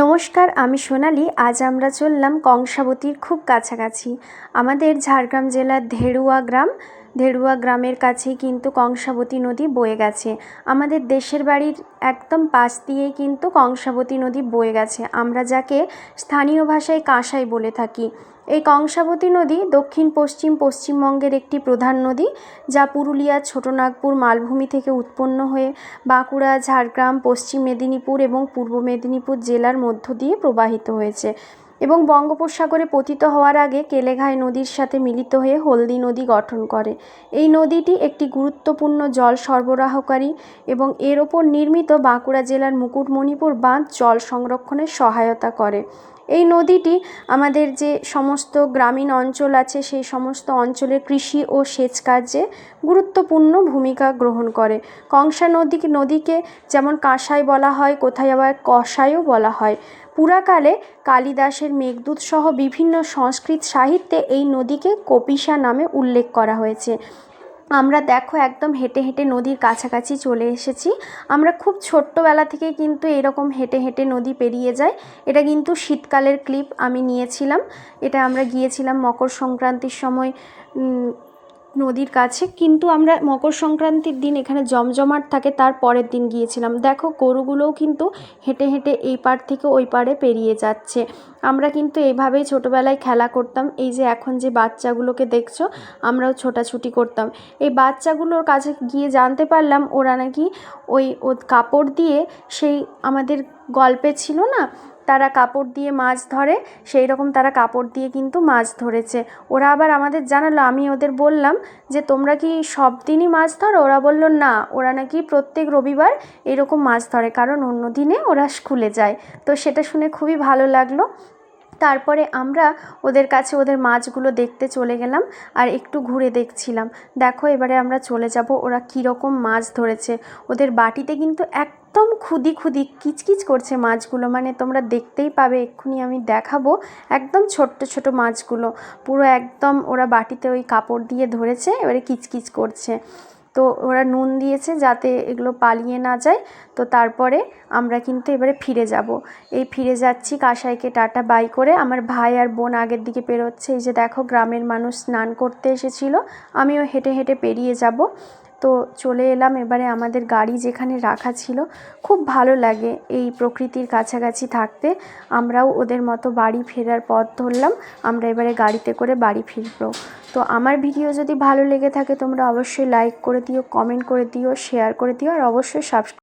নমস্কার, আমি সোনালি। আজ আমরা চললাম কংসাবতীর খুব কাছাকাছি। আমাদের ঝাড়গ্রাম জেলার ধেরুয়া গ্রাম। ধেরুয়া গ্রামের কাছেই কিন্তু কংসাবতী নদী বয়ে গেছে। আমাদের দেশের বাড়ির একদম পাশ দিয়েই কিন্তু কংসাবতী নদী বয়ে গেছে। আমরা যাকে স্থানীয় ভাষায় কাঁসাই বলে থাকি। এই কংসাবতী নদী দক্ষিণ পশ্চিম পশ্চিমবঙ্গের একটি প্রধান নদী, যা পুরুলিয়া ছোটোনাগপুর মালভূমি থেকে উৎপন্ন হয়ে বাঁকুড়া, ঝাড়গ্রাম, পশ্চিম মেদিনীপুর এবং পূর্ব মেদিনীপুর জেলার মধ্য দিয়ে প্রবাহিত হয়েছে এবং বঙ্গোপসাগরে পতিত হওয়ার আগে কেলেঘাই নদীর সাথে মিলিত হয়ে হলদি নদী গঠন করে। এই নদীটি একটি গুরুত্বপূর্ণ জল সরবরাহকারী এবং এর ওপর নির্মিত বাঁকুড়া জেলার মুকুটমণিপুর বাঁধ জল সংরক্ষণে সহায়তা করে। এই নদীটি আমাদের যে সমস্ত গ্রামীণ অঞ্চল আছে, সেই সমস্ত অঞ্চলের কৃষি ও সেচ কার্যে গুরুত্বপূর্ণ ভূমিকা গ্রহণ করে। কংসা নদী, নদীকে যেমন কাঁসাই বলা হয়, কোথায় আবার কসাইও বলা হয়। পুরাকালে কালিদাসের মেঘদূত সহ বিভিন্ন সংস্কৃত সাহিত্যে এই নদীকে কপিসা নামে উল্লেখ করা হয়েছে। আমরা দেখো একদম হেঁটে হেঁটে নদীর কাছাকাছি চলে এসেছি। আমরা খুব ছোট্টবেলা থেকে কিন্তু এরকম হেঁটে হেঁটে নদী পেরিয়ে যায়। এটা কিন্তু শীতকালের ক্লিপ আমি নিয়েছিলাম। এটা আমরা গিয়েছিলাম মকর সংক্রান্তির সময় নদীর কাছে, কিন্তু আমরা মকর সংক্রান্তির দিন এখানে জমজমাট থাকে, তার পরের দিন গিয়েছিলাম। দেখো, গরুগুলোও কিন্তু হেঁটে হেঁটে এই পার থেকে ওই পারে পেরিয়ে যাচ্ছে। আমরা কিন্তু এইভাবেই ছোটোবেলায় খেলা করতাম। এই যে এখন যে বাচ্চাগুলোকে দেখছ, আমরাও ছোটাছুটি করতাম। এই বাচ্চাগুলোর কাছে গিয়ে জানতে পারলাম, ওরা নাকি ওই ও কাপড় দিয়ে সেই আমাদের গল্পে ছিল না তারা কাপড় দিয়ে মাছ ধরে সেই রকম তারা কাপড় দিয়ে কিন্তু মাছ ধরেছে। ওরা আবার আমাদের জানালো, আমি ওদের বললাম যে, তোমরা কি সব দিনই মাছ ধরো? ওরা বলল, না, ওরা নাকি প্রত্যেক রবিবার এরকম মাছ ধরে, কারণ অন্য দিনে ওরা স্কুলে যায়। তো সেটা শুনে খুবই ভালো লাগল। তারপরে আমরা ওদের কাছে ওদের মাছগুলো দেখতে চলে গেলাম আর একটু ঘুরে দেখছিলাম। দেখো এবারে আমরা চলে যাব, ওরা কীরকম মাছ ধরেছে। ওদের বাটিতে কিন্তু একদম খুদি খুদি, কিচকিচ করছে মাছগুলো। মানে তোমরা দেখতেই পাবে, এক্ষুনি আমি দেখাবো একদম ছোট্ট ছোট মাছগুলো। পুরো একদম ওরা বাটিতে ওই কাপড় দিয়ে ধরেছে, এবারে কিচকিচ করছে। তো ওরা নুন দিয়েছে যাতে এগুলো পালিয়ে না যায়। তো তারপরে আমরা কিন্তু এবারে ফিরে যাব। এই ফিরে যাচ্ছি কাঁসাইকে টাটা, বাই করে। আমার ভাই আর বোন আগের দিকে পেরোচ্ছে। এই যে দেখো, গ্রামের মানুষ স্নান করতে এসেছিল। আমিও হেঁটে হেঁটে পেরিয়ে যাব। তো চলে এলাম। এবারে আমাদের গাড়ি যেখানে রাখা ছিল, খুব ভালো লাগে এই প্রকৃতির কাছাকাছি থাকতে। আমরাও ওদের মতো বাড়ি ফেরার পথ ধরলাম। আমরা এবারে গাড়িতে করে বাড়ি ফিরবো। তো আমার ভিডিও যদি ভালো লেগে থাকে, তোমরা অবশ্যই লাইক করে দিও কমেন্ট করে দিও শেয়ার করে দিও, আর অবশ্যই সাবস্ক্রাইব